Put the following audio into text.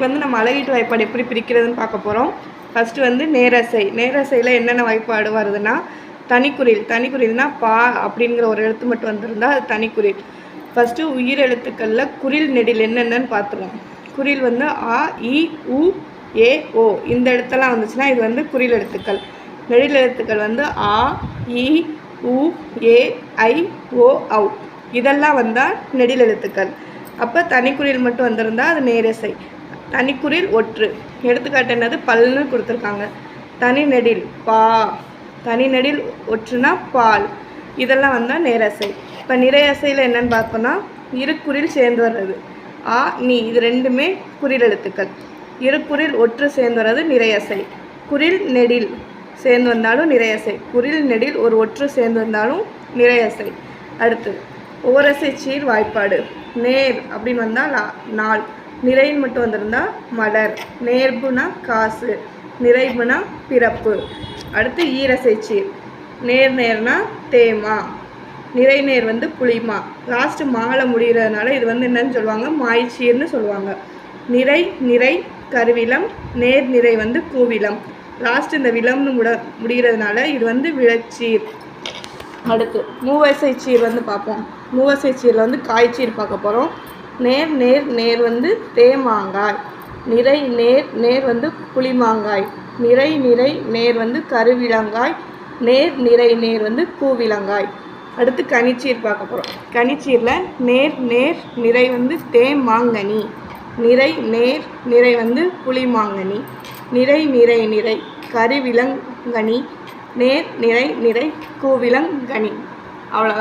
வந்து நம்ம அழகீட்டு வாய்ப்பாடு எப்படி பிரிக்கிறதுன்னு பார்க்க போகிறோம் ஃபஸ்ட்டு வந்து நேரசை. நேரசையில் என்னென்ன வாய்ப்பாடு வருதுன்னா தனிக்குறில். தனிக்குறில்னா பா அப்படிங்கிற ஒரு எழுத்து மட்டும் வந்திருந்தால் அது தனிக்குறில். ஃபஸ்ட்டு உயிர் எழுத்துக்களில் குறில் நெடில் என்னென்னன்னு பார்த்துருவோம். குறில் வந்து ஆ இ உ ஏ ஓ. இந்த எழுத்தெல்லாம் வந்துச்சுன்னா இது வந்து குறில் எழுத்துக்கள். நெடில் எழுத்துக்கள் வந்து ஆ இ உ ஏ ஐ ஓ ஔ. இதெல்லாம் வந்தால் நெடில் எழுத்துக்கள். அப்போ தனிக்குறில் மட்டும் வந்திருந்தால் அது நேரசை. தனிக்குறில் ஒற்று. எடுத்துக்காட்டு என்னது? பல்னு கொடுத்துருக்காங்க. தனி நெடில் பா. தனி நெடில் ஒற்றுனா பால். இதெல்லாம் வந்தால் நேரசை இப்போ நிறையசையில் என்னன்னு பார்த்தோன்னா இருக்குறில் சேர்ந்து வர்றது. ஆ நீ. இது ரெண்டுமே குறில் எழுத்துக்கள். இருக்குறில் ஒற்று சேர்ந்து வர்றது நிறையசை குறில் நெடில் சேர்ந்து வந்தாலும் நிறையசை குறில் நெடில் ஒரு ஒற்று சேர்ந்து வந்தாலும் நிறையசை அடுத்து ஓரசை சீர் வாய்ப்பாடு. நேர் அப்படின்னு வந்தால் நாள். நிறைன்னு மட்டும் வந்திருந்தா மலர் நேர்புனா காசு நிறைவுனா பிறப்பு. அடுத்து ஈரசை சீர் நேர் நேர்னா தேமா நிறை நேர் வந்து புளிமா. லாஸ்ட்டு மாலை முடிகிறதுனால இது வந்து என்னன்னு சொல்லுவாங்க? மாய்ச்சீர்னு சொல்லுவாங்க. நிறை நிறை கருவிலம் நேர் நிறை வந்து கூவிலம் லாஸ்ட் இந்த விலம்னு முட முடிகிறதுனால இது வந்து விளச்சீர். அடுத்து மூவசை சீர் வந்து பார்ப்போம். மூவசை சீரில் வந்து காய்ச்சீர் பார்க்க போகிறோம் நேர் நேர் நேர் வந்து தேமாங்காய் நிறை நேர் நேர் வந்து புளிமாங்காய் நிறை நிறை நேர் வந்து கருவிலங்காய். நேர் நிறை நேர் வந்து பூவிலங்காய். அடுத்து கனிச்சீர் பார்க்க போகிறோம் கனிச்சீரில் நேர் நேர் நிறை வந்து தேமாங்கனி நிறை நேர் நிறை வந்து புளிமாங்கனி நிறை நிறை நிறை கருவிலங்கனி. நேர் நிறை நிறை கூவிலங்கனி அவ்வளோதான்